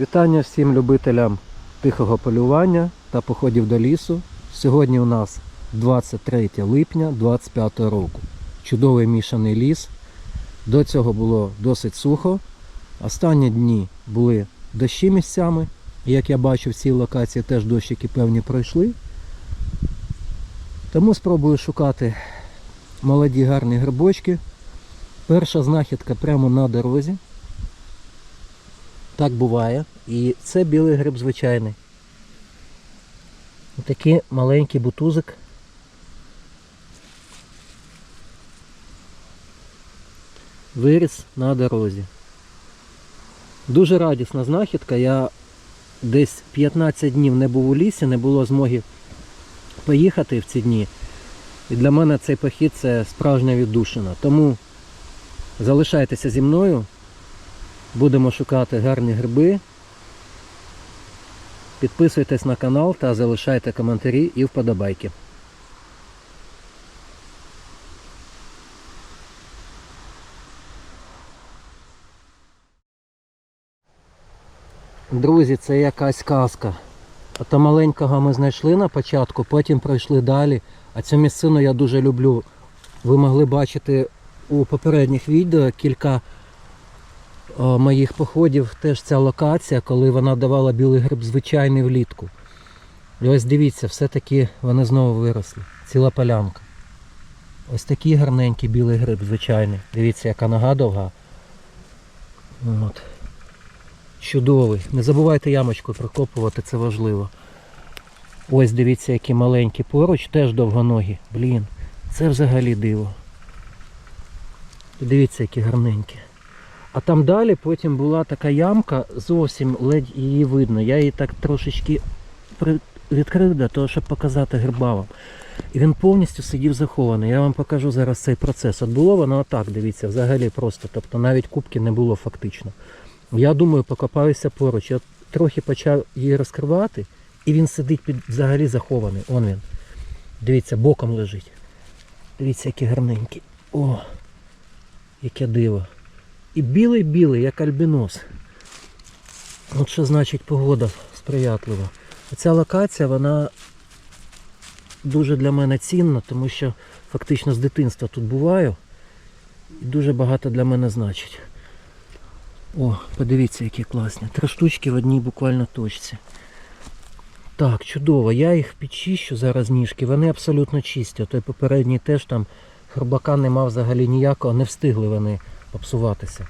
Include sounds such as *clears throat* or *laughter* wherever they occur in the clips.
Вітання всім любителям тихого полювання та походів до лісу. Сьогодні у нас 23 липня 2025 року. Чудовий мішаний ліс. До цього було досить сухо. Останні дні були дощі місцями. Як я бачу, в цій локації теж дощики певні пройшли. Тому спробую шукати молоді гарні грибочки. Перша знахідка прямо на дорозі. Так буває. І це білий гриб звичайний. Такий маленький бутузик. Виріс на дорозі. Дуже радісна знахідка. Я десь 15 днів не був у лісі, не було змоги поїхати в ці дні. І для мене цей похід це справжня віддушина. Тому залишайтеся зі мною. Будемо шукати гарні гриби. Підписуйтесь на канал та залишайте коментарі і вподобайки. Друзі, це якась казка. Ото маленького ми знайшли на початку, потім пройшли далі. А цю місцину я дуже люблю. Ви могли бачити у попередніх відео кілька моїх походів теж ця локація, коли вона давала білий гриб звичайний влітку. І ось дивіться, все-таки вони знову виросли. Ціла полянка. Ось такий гарненький білий гриб, звичайний. Дивіться, яка нога довга. От. Чудовий. Не забувайте ямочку прокопувати, це важливо. Ось дивіться, які маленькі поруч, теж довгоногі. Блін, це взагалі диво. Дивіться, які гарненькі. А там далі потім була така ямка, зовсім ледь її видно. Я її так трошечки відкрив для того, щоб показати гриба вам. І він повністю сидів захований. Я вам покажу зараз цей процес. От було воно отак, дивіться, взагалі просто. Тобто навіть кубки не було фактично. Я думаю, покопаюся поруч. Я трохи почав її розкривати, і він сидить під взагалі захований. Он він. Дивіться, боком лежить. Дивіться, який гарненький. О, яке диво. І білий-білий, як альбінос. От що значить погода сприятлива. Ця локація, вона дуже для мене цінна, тому що фактично з дитинства тут буваю. І дуже багато для мене значить. О, подивіться, які класні. Три штучки в одній буквально точці. Так, чудово. Я їх підчищу зараз ніжки, вони абсолютно чисті. Той попередній теж там хробака нема взагалі ніякого, не встигли вони попсуватися.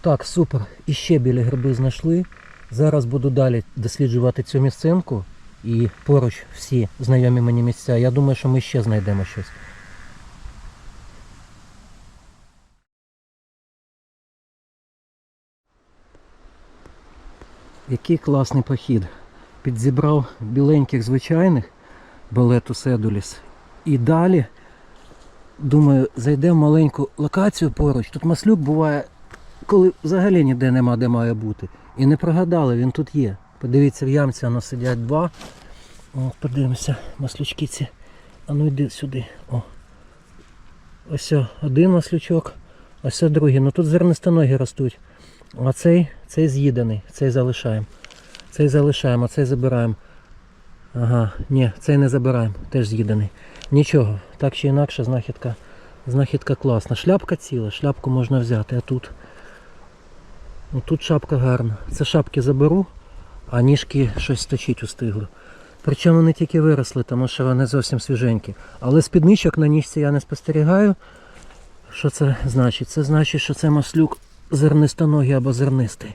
Так, супер. І ще білі гриби знайшли. Зараз буду далі досліджувати цю місцинку і поруч всі знайомі мені місця. Я думаю, що ми ще знайдемо щось. Який класний похід. Підзібрав біленьких звичайних балету Седуліс. І далі, думаю, зайдемо в маленьку локацію поруч. Тут маслюк буває, коли взагалі ніде нема, де має бути. І не прогадали, він тут є. Подивіться, в ямці воно сидять два. О, подивимося, маслючки ці. А ну йди сюди. О. Ось один маслючок, ось другий. Ну тут зернистоногі ростуть. А цей, цей з'їдений, цей залишаємо. Цей залишаємо, а цей забираємо. Ага, ні, цей не забираємо, теж з'їдений. Нічого, так чи інакше, знахідка, знахідка класна. Шляпка ціла, шляпку можна взяти, а тут. Ну, тут шапка гарна. Це шапки заберу, а ніжки щось точить устигло. Причому вони тільки виросли, тому що вони зовсім свіженькі. Але спідничок на ніжці я не спостерігаю. Що це значить? Це значить, що це маслюк зернистоногий або зернистий.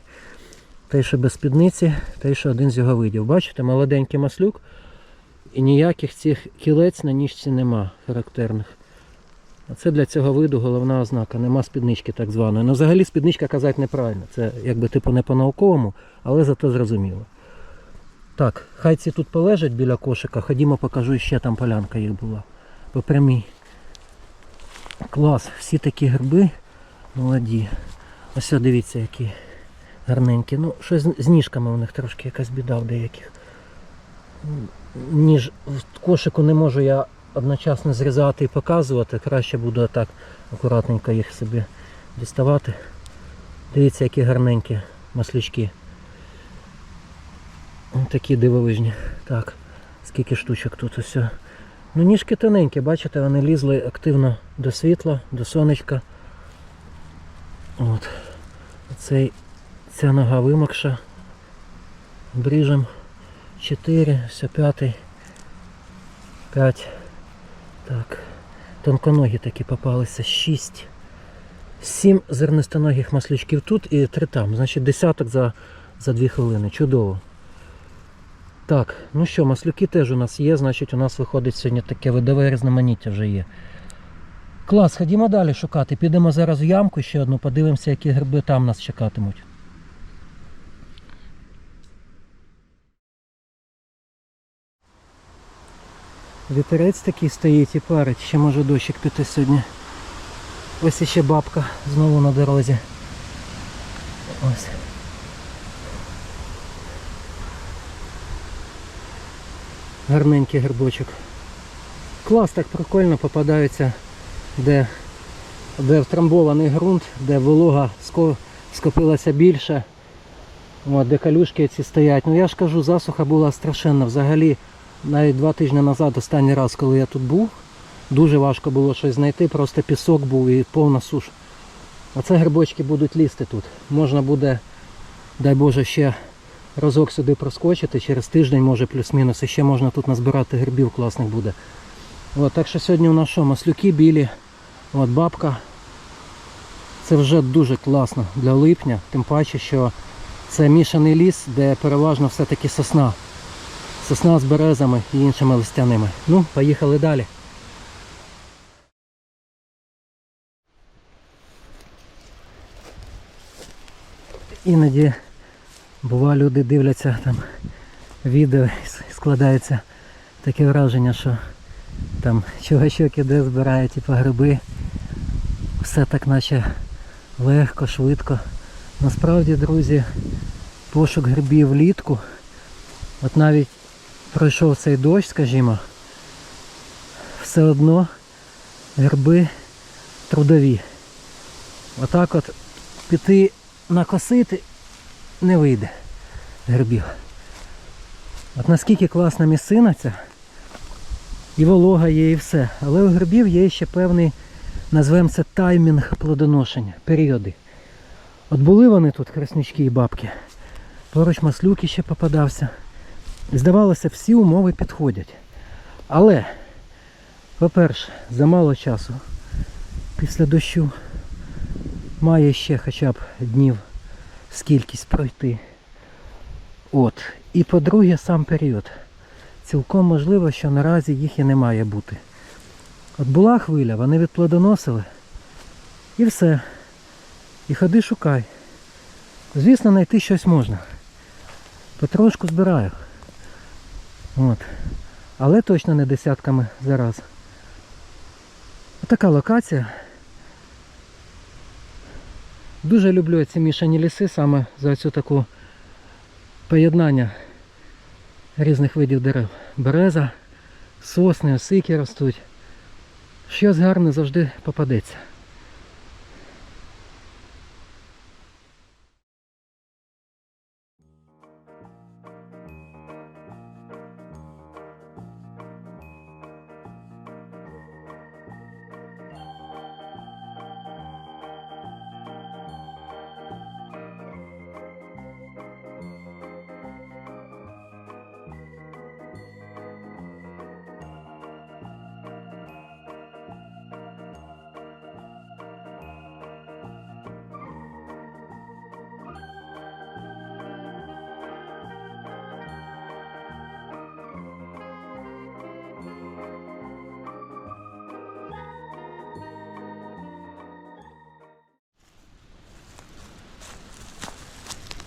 Той, що без спідниці, той, що один з його видів. Бачите, молоденький маслюк і ніяких цих кілець на ніжці нема характерних. А це для цього виду головна ознака, нема спіднички так званої. Ну взагалі спідничка казати неправильно. Це якби типу не по-науковому, але зато зрозуміло. Так, хай ці тут полежать біля кошика, ходімо покажу, ще там полянка їх була. По прямій. Клас, всі такі гриби молоді. Ось дивіться, які гарненькі. Ну, щось з- ніжками у них трошки якась біда в деяких. Ніж в кошику не можу я одночасно зрізати і показувати. Краще буду так акуратненько їх собі діставати. Дивіться, які гарненькі маслячки. Ось такі дивовижні. Так, скільки штучок тут усе. Ну ніжки тоненькі, бачите, вони лізли активно до світла, до сонечка. От. Цей, ця нога вимокша. Бріжем 4, все п'ятий. 5. Так. Тонконогі такі попалися. 6. 7 зернистоногих маслючків тут і 3 там. Значить десяток за, за 2 хвилини. Чудово. Так, ну що, маслюки теж у нас є, значить у нас виходить сьогодні таке видове різноманіття вже є. Клас, ходімо далі шукати. Підемо зараз в ямку ще одну, подивимося, які гриби там нас чекатимуть. Вітерець такий стоїть і парить, ще може дощик піти сьогодні. Ось іще бабка знову на дорозі. Ось. Гарненький грибочок. Клас так прикольно попадаються, де, де втрамбований ґрунт, де волога ско- скопилася більше. От, де калюшки ці стоять. Ну я ж кажу, засуха була страшенна. Взагалі, навіть два тижні назад, останній раз, коли я тут був, дуже важко було щось знайти, просто пісок був і повна суш. Оце грибочки будуть лізти тут. Можна буде, дай Боже, ще разок сюди проскочити, через тиждень, може плюс-мінус, і ще можна тут назбирати грибів класних буде. От, так що сьогодні у нас що, маслюки білі, от бабка. Це вже дуже класно для липня, тим паче, що це мішаний ліс, де переважно все-таки сосна. Сосна з березами і іншими листяними. Ну, поїхали далі. Іноді бува люди дивляться там відео і складається таке враження, що там чувачок іде, збирає типу, гриби. Все так наче легко, швидко. Насправді, друзі, пошук грибів влітку. От навіть пройшов цей дощ, скажімо, все одно гриби трудові. Отак от піти накосити не вийде грибів. От наскільки класна місцина ця, і волога є, і все. Але у грибів є ще певний, назвемо це таймінг плодоношення, періоди. От були вони тут, краснички і бабки. Поруч маслюки ще попадався. Здавалося, всі умови підходять. Але, по-перше, замало часу після дощу має ще хоча б днів скількись пройти. От. І по-друге, сам період. Цілком можливо, що наразі їх і не має бути. От була хвиля, вони відплодоносили. І все. І ходи шукай. Звісно, знайти щось можна. Потрошку збираю. От. Але точно не десятками зараз. Отака локація. Дуже люблю ці мішані ліси саме за цю таку поєднання різних видів дерев. Береза, сосни, осики ростуть. Щось гарне завжди попадеться.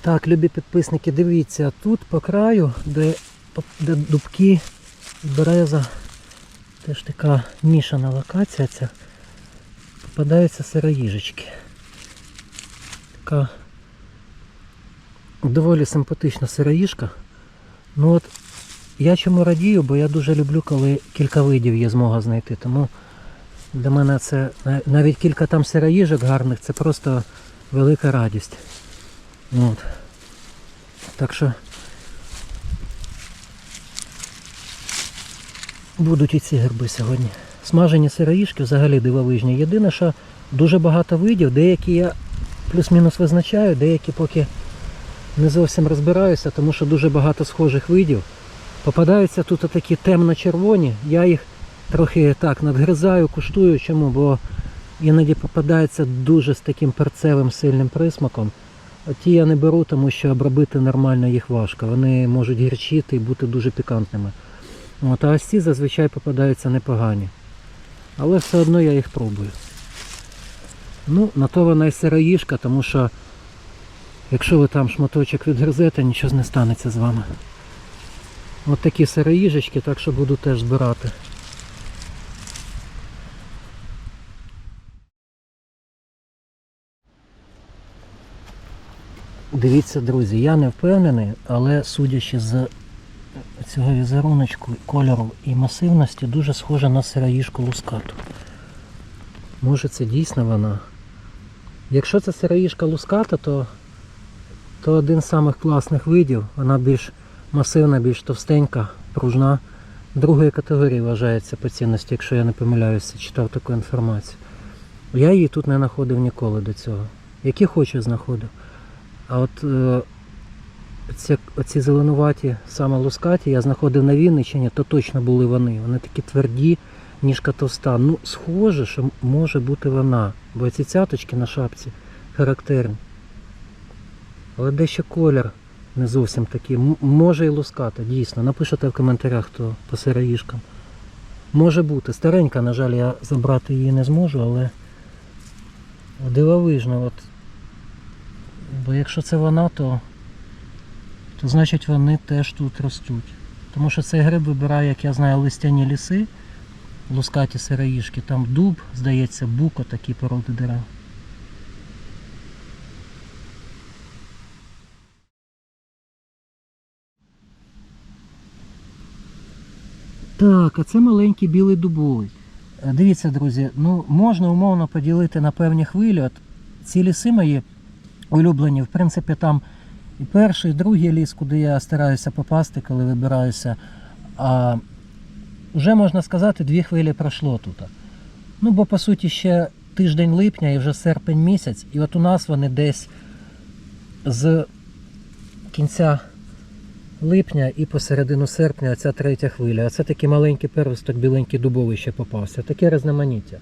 Так, любі підписники, дивіться, тут по краю, де, де дубки, береза, теж така мішана локація ця, попадаються сироїжечки. Така доволі симпатична сироїжка. Ну от я чому радію, бо я дуже люблю, коли кілька видів є змога знайти. Тому для мене це навіть кілька там сироїжок гарних, це просто велика радість. От. Так що будуть і ці гриби сьогодні. Смажені сироїшки взагалі дивовижні. Єдине, що дуже багато видів, деякі я плюс-мінус визначаю, деякі поки не зовсім розбираюся, тому що дуже багато схожих видів. Попадаються тут такі темно-червоні, я їх трохи так надгризаю, куштую. Чому? Бо іноді попадаються дуже з таким перцевим сильним присмаком. Ті я не беру, тому що обробити нормально їх важко. Вони можуть гірчити і бути дуже пікантними. От, а ось ці зазвичай попадаються непогані. Але все одно я їх пробую. Ну, на то вона і сироїшка, тому що якщо ви там шматочок відгризете, нічого не станеться з вами. От такі сироїжечки, так що буду теж збирати. Дивіться, друзі, я не впевнений, але судячи з цього візеруночку, кольору і масивності, дуже схожа на сироїжку лускату. Може це дійсно вона. Якщо це сироїжка луската, то, то один з самих класних видів. Вона більш масивна, більш товстенька, пружна. Другої категорії вважається по цінності, якщо я не помиляюся, читав таку інформацію. Я її тут не знаходив ніколи до цього. Які хочу знаходив. А от е, ці, оці зеленуваті, саме лускаті, я знаходив на Вінниччині, то точно були вони. Вони такі тверді, ніжка товста. Ну, схоже, що може бути вона. Бо ці цяточки на шапці характерні. Але дещо колір не зовсім такий. М- може і луската, дійсно. Напишете в коментарях, хто по сироїшкам. Може бути. Старенька, на жаль, я забрати її не зможу, але дивовижно. От. Бо якщо це вона, то, то значить вони теж тут ростуть. Тому що цей гриб вибирає, як я знаю, листяні ліси, лускаті сироїшки, там дуб, здається, буко такі породи дерев. Так, а це маленький білий дубовий. Е, Дивіться, друзі, ну можна умовно поділити на певні хвилі. От ці ліси мої улюблені, в принципі, там і перший, і другий ліс, куди я стараюся попасти, коли вибираюся. А вже можна сказати, дві хвилі пройшло тут. Ну, бо по суті ще тиждень липня і вже серпень місяць, і от у нас вони десь з кінця липня і посередину серпня оця третя хвиля. Оце такий маленький первісток, біленький дубовий ще попався. Таке різноманіття.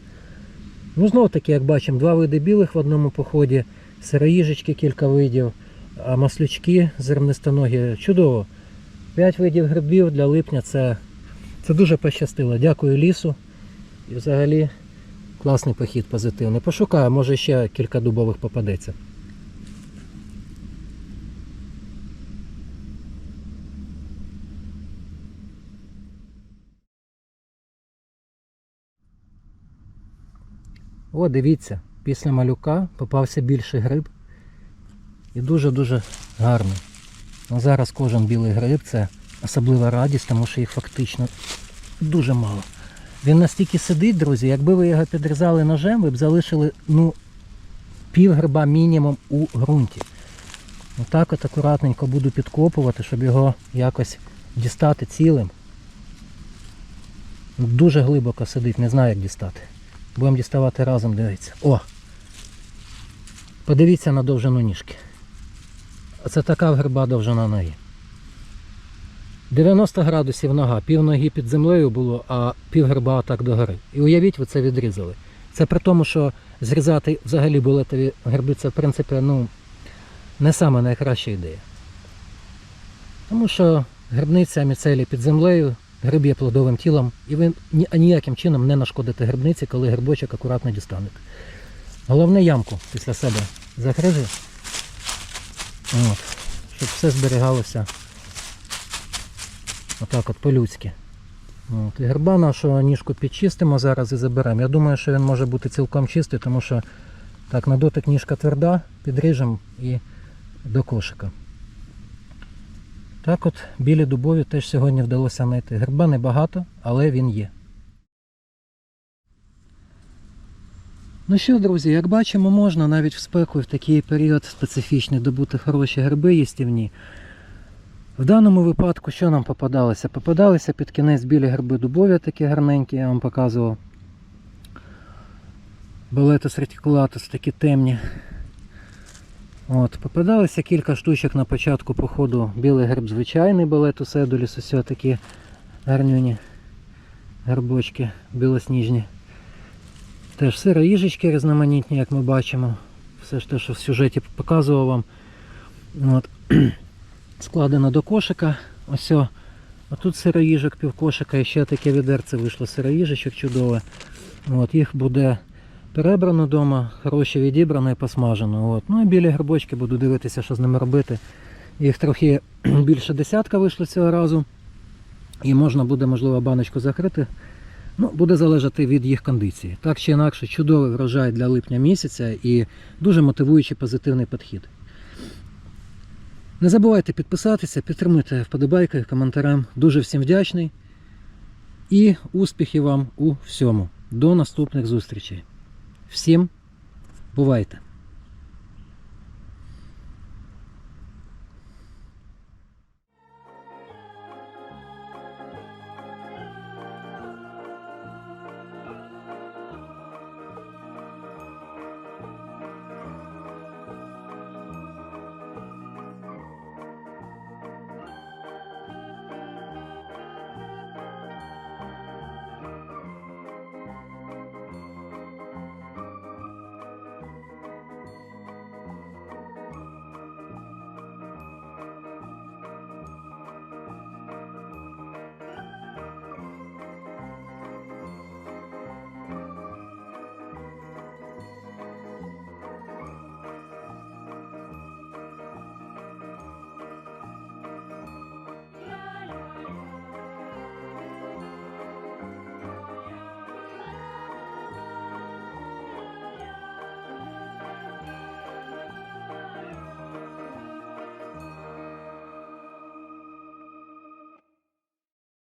Ну, знову таки, як бачимо, два види білих в одному поході, сироїжечки кілька видів, а маслючки зернистоногі. Чудово. П'ять видів грибів для липня це, це дуже пощастило. Дякую лісу. І взагалі класний похід позитивний. Пошукаю, може ще кілька дубових попадеться. О, дивіться, після малюка попався більший гриб. І дуже-дуже гарний. Ну, зараз кожен білий гриб це особлива радість, тому що їх фактично дуже мало. Він настільки сидить, друзі, якби ви його підрізали ножем, ви б залишили ну, пів гриба мінімум у ґрунті. Отак от акуратненько буду підкопувати, щоб його якось дістати цілим. Дуже глибоко сидить, не знаю як дістати. Будемо діставати разом, дивіться. О! Подивіться на довжину ніжки. Оце така гриба довжина ноги. 90 градусів нога, пів ноги під землею було, а пів гриба так догори. І уявіть, ви це відрізали. Це при тому, що зрізати взагалі булетові гриби це в принципі ну, не саме найкраща ідея. Тому що грибниця міцелі під землею, гриб є плодовим тілом, і ви ніяким чином не нашкодите грибниці, коли грибочок акуратно дістанете. Головне ямку після себе загрижи, от, щоб все зберігалося отак от по-людськи. От. І гриба нашого ніжку підчистимо зараз і заберемо. Я думаю, що він може бути цілком чистий, тому що так, на дотик ніжка тверда, підріжемо і до кошика. Так от білі дубові теж сьогодні вдалося знайти. Гриба небагато, але він є. Ну що, друзі, як бачимо, можна навіть в спеку в такий період специфічний добути хороші гриби їстівні. В даному випадку що нам попадалося? Попадалися під кінець білі гриби дубові, такі гарненькі, я вам показував. Балетус ретикулатус такі темні. От, попадалося кілька штучок на початку походу. Білий гриб звичайний балетус едуліс, ось такі гарнюні грибочки білосніжні. Теж сироїжечки різноманітні, як ми бачимо. Все ж те, що в сюжеті показував вам. От. *clears throat* Складено до кошика. Ось. А тут сироїжок, півкошика, і ще таке відерце вийшло сироїжечок чудове. От, їх буде перебрано вдома, хороше відібрано і посмажено. От. Ну і білі грибочки буду дивитися, що з ними робити. Їх трохи *clears throat* більше десятка вийшло цього разу. І можна буде, можливо, баночку закрити. Ну, буде залежати від їх кондиції. Так чи інакше, чудовий врожай для липня місяця і дуже мотивуючий позитивний підхід. Не забувайте підписатися, підтримуйте вподобайкою, коментарем. Дуже всім вдячний. І успіхів вам у всьому. До наступних зустрічей. Всім бувайте!